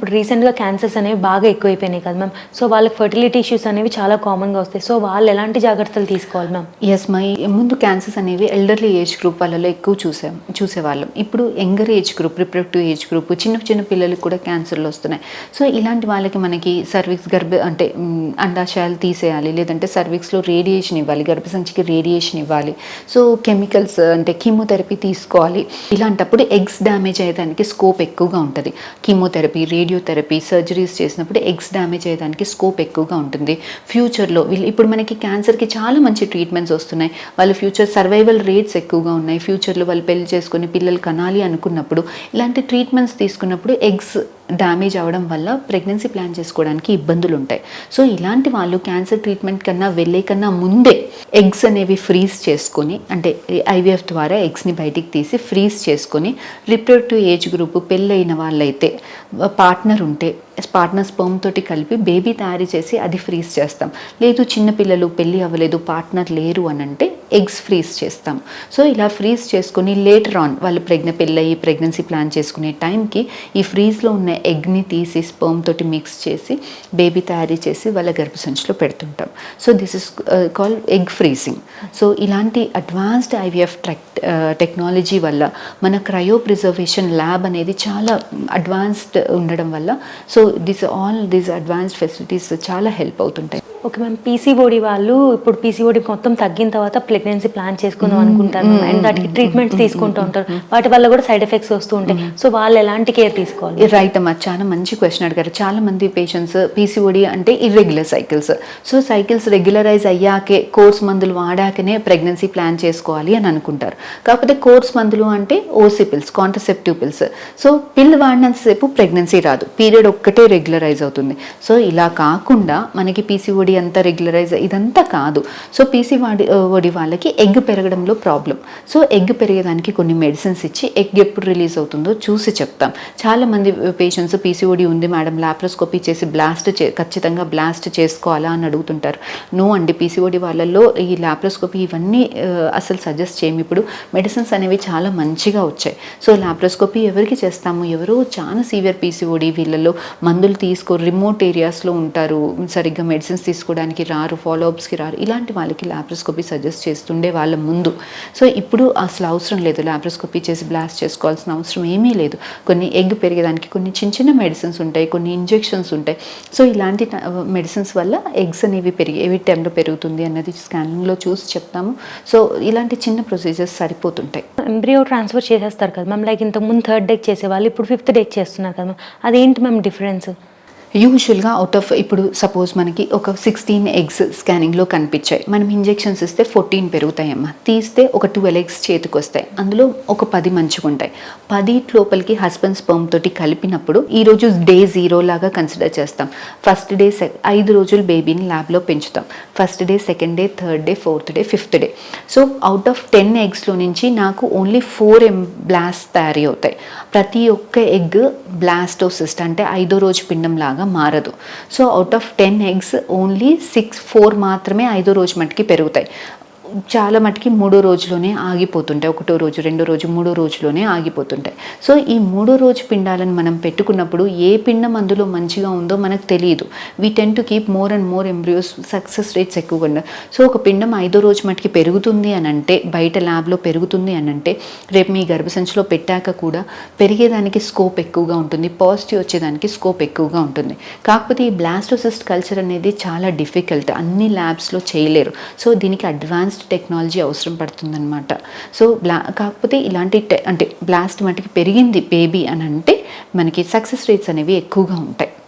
ఇప్పుడు రీసెంట్గా క్యాన్సర్స్ అనేవి బాగా ఎక్కువైపోయినాయి కదా మ్యామ్ సో వాళ్ళకి ఫర్టిలిటీ ఇష్యూస్ అనేవి చాలా కామన్గా వస్తాయి. సో వాళ్ళు ఎలాంటి జాగ్రత్తలు తీసుకోవాలి మ్యామ్ ఎస్ మై ముందు క్యాన్సర్స్ అనేవి ఎల్డర్లీ ఏజ్ గ్రూప్ వాళ్ళలో ఎక్కువ చూసాం చూసేవాళ్ళం. ఇప్పుడు younger age group reproductive age group చిన్న చిన్న పిల్లలకు కూడా క్యాన్సర్లు వస్తున్నాయి. సో ఇలాంటి వాళ్ళకి మనకి సర్విక్స్ గర్భ అంటే అండాశయాలు తీసేయాలి లేదంటే సర్విక్స్లో రేడియేషన్ ఇవ్వాలి గర్భసంచికి రేడియేషన్ ఇవ్వాలి. సో కెమికల్స్ అంటే కీమోథెరపీ తీసుకోవాలి. ఇలాంటప్పుడు ఎగ్స్ డ్యామేజ్ అయ్యేదానికి స్కోప్ ఎక్కువగా ఉంటుంది. కీమోథెరపీ రేడియోథెరపీ సర్జరీస్ చేసినప్పుడు ఎగ్స్ డ్యామేజ్ అయ్యేదానికి స్కోప్ ఎక్కువగా ఉంటుంది. ఫ్యూచర్లో వీళ్ళు ఇప్పుడు మనకి క్యాన్సర్కి చాలా మంచి ట్రీట్మెంట్స్ వస్తున్నాయి. వాళ్ళ ఫ్యూచర్ సర్వైవల్ రేట్స్ ఎక్కువగా ఉన్నాయి. ఫ్యూచర్లో వాళ్ళు పెళ్ళి చేసుకుని పిల్లలు కనాలి అనుకున్నప్పుడు ఇలాంటి ట్రీట్మెంట్స్ తీసుకున్నప్పుడు ఎగ్స్ డ్యామేజ్ అవడం వల్ల ప్రెగ్నెన్సీ ప్లాన్ చేసుకోవడానికి ఇబ్బందులు ఉంటాయి సో ఇలాంటి వాళ్ళు క్యాన్సర్ ట్రీట్మెంట్ కన్నా వెళ్ళే కన్నా ముందే ఎగ్స్ అనేవి ఫ్రీజ్ చేసుకొని అంటే ఐవీఎఫ్ ద్వారా ఎగ్స్ని బయటికి తీసి ఫ్రీజ్ చేసుకొని రిప్రొడక్టివ్ ఏజ్ గ్రూప్ పెళ్ళైన వాళ్ళైతే పార్ట్నర్ ఉంటే పార్ట్నర్ స్పర్మ్ తోటి కలిపి బేబీ తయారు చేసి అది ఫ్రీజ్ చేస్తాం. లేదు చిన్నపిల్లలు పెళ్ళి అవ్వలేదు పార్ట్నర్ లేరు అని అంటే ఎగ్స్ ఫ్రీజ్ చేస్తాం. సో ఇలా ఫ్రీజ్ చేసుకొని లేటర్ ఆన్ వాళ్ళు ప్రెగ్న పెళ్ళయి ప్రెగ్నెన్సీ ప్లాన్ చేసుకునే టైంకి ఈ ఫ్రీజ్లో ఉన్న ఎగ్ని తీసి స్పర్మ్ తోటి మిక్స్ చేసి బేబీ తయారీ చేసి వాళ్ళ గర్భసంచిలో పెడుతుంటాం. So this is call egg freezing so ఇలాంటి అడ్వాన్స్డ్ ఐవీఎఫ్ టెక్నాలజీ వల్ల మన క్రయో ప్రిజర్వేషన్ ల్యాబ్ అనేది చాలా అడ్వాన్స్డ్ ఉండడం వల్ల so this all these advanced facilities చాలా హెల్ప్ అవుతుంటాయి. ఓకే మ్యామ్ పీసీఓడి వాళ్ళు ఇప్పుడు పీసీఓడి మొత్తం తగ్గిన తర్వాత ప్రెగ్నెన్సీ ప్లాన్ చేసుకుందాం అనుకుంటారు అండ్ దానికి ట్రీట్మెంట్స్ తీసుకుంటూ ఉంటారు. వాటి వల్ల కూడా సైడ్ ఎఫెక్ట్స్ వస్తూ ఉంటాయి. సో వాళ్ళు ఎలాంటి కేర్ తీసుకోవాలి? రైట్ అమ్మా. చాలా మంచి క్వశ్చన్ అడిగారు. చాలా మంది పేషెంట్స్ పీసీఓడి అంటే irregular cycles so cycles regularise అయ్యాకే course మందులు వాడాకనే ప్రెగ్నెన్సీ ప్లాన్ చేసుకోవాలి అని అనుకుంటారు. కాకపోతే కోర్స్ మందులు అంటే OC pills contraceptive pills so pill వాడినంతసేపు pregnancy రాదు. పీరియడ్ ఒక్కటే రెగ్యులరైజ్ అవుతుంది. సో ఇలా కాకుండా మనకి పీసీఓడి అంతా రెగ్యులరైజ్ ఇదంతా కాదు. సో పీసీఓడి ఓడి వాళ్ళకి ఎగ్ పెరగడంలో ప్రాబ్లం. సో ఎగ్ పెరిగేదానికి కొన్ని మెడిసిన్స్ ఇచ్చి ఎగ్ ఎప్పుడు రిలీజ్ అవుతుందో చూసి చెప్తాం. చాలా మంది పేషెంట్స్ పీసీఓడి ఉంది మేడం లాప్రోస్కోపీ చేసి బ్లాస్ట్ చే ఖచ్చితంగా బ్లాస్ట్ చేసుకోవాలా అని అడుగుతుంటారు. నో అండి పీసీఓడి వాళ్ళల్లో ఈ లాప్రోస్కోపీ ఇవన్నీ అసలు సజెస్ట్ చేయము ఇప్పుడు మెడిసిన్స్ అనేవి చాలా మంచిగా వచ్చాయి. సో లాప్రోస్కోపీ ఎవరికి చేస్తాము? ఎవరో చాలా సీవియర్ పీసీఓడి వీళ్ళలో మందులు తీసుకో రిమోట్ ఏరియాస్లో ఉంటారు. సరిగ్గా మెడిసిన్స్ తీసుకోవడానికి రారు ఫాలోఅప్స్కి రారు. ఇలాంటి వాళ్ళకి లాప్రోస్కోపీ సజెస్ట్ చేస్తుండే వాళ్ళ ముందు. సో ఇప్పుడు అసలు అవసరం లేదు. లాప్రోస్కోపీ చేసి బ్లాస్ట్ చేసుకోవాల్సిన అవసరం ఏమీ లేదు. కొన్ని ఎగ్ పెరిగేదానికి కొన్ని చిన్న చిన్న మెడిసిన్స్ ఉంటాయి కొన్ని ఇంజెక్షన్స్ ఉంటాయి. సో ఇలాంటి మెడిసిన్స్ వల్ల ఎగ్స్ అనేవి పెరిగి ఏ టైంలో పెరుగుతుంది అన్నది స్కానింగ్లో చూసి చెప్తాము. సో ఇలాంటి చిన్న ప్రొసీజర్స్ సరిపోతుంటాయి. ఎంబ్రియో ట్రాన్స్ఫర్ చేసేస్తారు కదా మ్యామ్ లైక్ ఇంత ముందు థర్డ్ డేక్ చేసేవాళ్ళు ఇప్పుడు ఫిఫ్త్ డేక్ చేస్తున్నారు కదా మ్యామ్ అదేంటి మ్యామ్ డిఫరెన్స్ యూజువల్గా అవుట్ ఆఫ్ ఇప్పుడు సపోజ్ మనకి ఒక సిక్స్టీన్ ఎగ్స్ స్కానింగ్లో కనిపించాయి. మనం ఇంజెక్షన్స్ ఇస్తే ఫోర్టీన్ పెరుగుతాయమ్మా. తీస్తే ఒక ట్వెల్వ్ ఎగ్స్ చేతికి వస్తాయి అందులో ఒక పది మంచిగా ఉంటాయి పది లోపలికి హస్బెండ్ స్పర్మ్ తోటి కలిపినప్పుడు ఈ రోజు డే జీరో లాగా కన్సిడర్ చేస్తాం. ఫస్ట్ డే ఐదు రోజులు బేబీని ల్యాబ్లో పెంచుతాం. First day second day third day fourth day fifth day so out of ten ఎగ్స్లో నుంచి నాకు ఓన్లీ ఫోర్ ఎం బ్లాస్ట్ తయారీ అవుతాయి. ప్రతి ఒక్క ఎగ్ బ్లాస్టోసిస్ట్ అంటే ఐదో రోజు పిండం లాగా మారదు. So out of ten eggs only six four మాత్రమే ఐదో రోజు మటుకి పెరుగుతాయి. చాలా మటుకి మూడో రోజులోనే ఆగిపోతుంటాయి. ఒకటో రోజు రెండో రోజు మూడో రోజులోనే ఆగిపోతుంటాయి. సో ఈ మూడో రోజు పిండాలను మనం పెట్టుకున్నప్పుడు ఏ పిండం అందులో మంచిగా ఉందో మనకు తెలియదు. We tend to keep more and more embryos success rates ఎక్కువగా ఉండవు సో ఒక పిండం ఐదో రోజు మటుకి పెరుగుతుంది అని అంటే బయట ల్యాబ్లో పెరుగుతుంది అని అంటే రేపు మీ గర్భసంచిలో పెట్టాక కూడా పెరిగేదానికి స్కోప్ ఎక్కువగా ఉంటుంది. పాజిటివ్ వచ్చేదానికి స్కోప్ ఎక్కువగా ఉంటుంది. కాకపోతే ఈ బ్లాస్టోసిస్ట్ కల్చర్ అనేది చాలా డిఫికల్ట్ అన్ని ల్యాబ్స్లో చేయలేరు. సో దీనికి అడ్వాన్స్ అడ్వాన్స్డ్ టెక్నాలజీ అవసరం పడుతుందన్నమాట. సో బ్లా కాకపోతే ఇలాంటి అంటే బ్లాస్ట్ మటుకి పెరిగింది బేబీ అని అంటే మనకి సక్సెస్ రేట్స్ అనేవి ఎక్కువగా ఉంటాయి.